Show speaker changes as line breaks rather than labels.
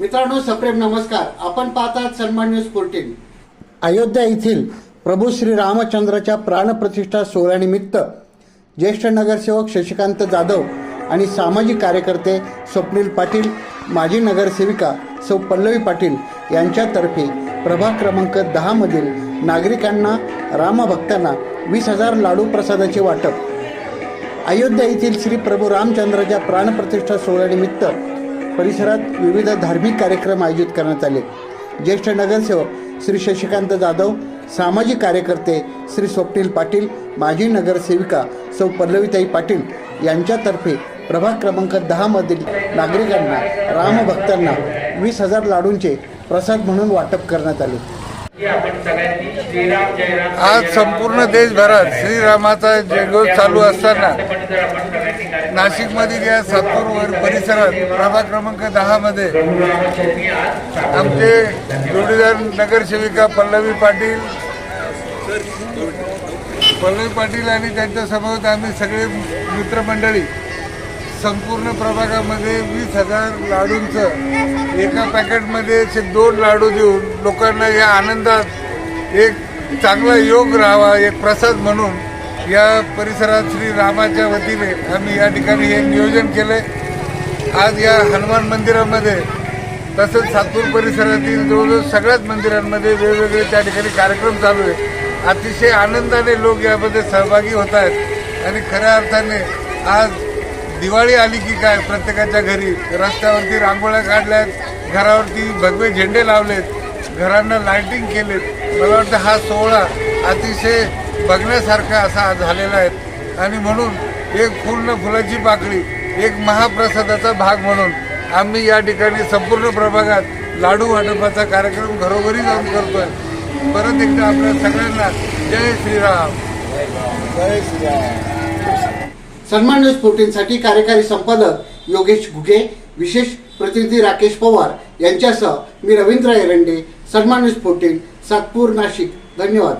मित्रांनो सप्रेम नमस्कार. आपण पाहतात सन्मान न्यूज फोर्टीन
अयोध्या येथील प्रभू श्री रामचंद्राच्या प्राणप्रतिष्ठा सोहळ्यानिमित्त ज्येष्ठ नगरसेवक शशिकांत जाधव आणि सामाजिक कार्यकर्ते स्वप्नील पाटील माजी नगरसेविका सौ पल्लवी पाटील यांच्यातर्फे प्रभाग क्रमांक दहामधील नागरिकांना रामभक्तांना वीस हजार लाडू प्रसादाचे वाटप. अयोध्या येथील श्री प्रभू रामचंद्राच्या प्राणप्रतिष्ठा सोहळ्यानिमित्त परिसरात विविध धार्मिक कार्यक्रम आयोजित करण्यात आले. ज्येष्ठ नगरसेवक श्री शशिकांत जाधव सामाजिक कार्यकर्ते श्री स्वप्नील पाटील माजी नगरसेविका सौ पल्लवीताई पाटील यांच्यातर्फे प्रभाग क्रमांक दहामधील नागरिकांना रामभक्तांना वीस हजार लाडूंचे प्रसाद म्हणून वाटप करण्यात आले.
आज संपूर्ण देशभरात श्रीरामाचा जयघोष चालू असताना नाशिकमधील या सातपूर परिसरात प्रभाग क्रमांक दहामध्ये आमचे जोडीदार नगरसेविका पल्लवी पाटील. पल्लवी पाटील आणि त्यांच्यासमोर आम्ही सगळे मित्रमंडळी संपूर्ण प्रभागामध्ये वीस हजार लाडूंचं एका पॅकेटमध्ये असे दोन लाडू देऊन लोकांना या आनंदात एक चांगला योग राहावा एक प्रसाद म्हणून या परिसरात श्री रामाच्या वतीने आम्ही या ठिकाणी हे नियोजन केलं आज या हनुमान मंदिरामध्ये तसंच सातपूर परिसरातील जवळजवळ सगळ्याच मंदिरांमध्ये वेगवेगळे त्या ठिकाणी कार्यक्रम चालू आहे अतिशय आनंदाने लोक यामध्ये सहभागी होत आहेत. आणि खऱ्या अर्थाने आज दिवाळी आली की काय प्रत्येकाच्या घरी? रस्त्यावरती रांगोळ्या काढल्यात घरावरती भगवे झेंडे लावलेत घरांना लायटिंग केलेत. मला वाटतं हा सोहळा अतिशय बघण्यासारखा असा झालेला आहे. आणि म्हणून एक पूर्ण फुलाची पाकळी एक महाप्रसादाचा भाग म्हणून आम्ही या ठिकाणी संपूर्ण प्रभागात लाडू वाटपाचा कार्यक्रम घरोघरी जाऊन करतोय. परत एकदा आपल्या सगळ्यांना जय श्रीराम.
सन्मान न्यूज फोर्टीनसाठी कार्यकारी संपादक योगेश घुगे विशेष प्रतिनिधी राकेश पवार यांच्यासह मी रवींद्र एरंडे सन्मान न्यूज फोर्टीन सातपूर नाशिक. धन्यवाद.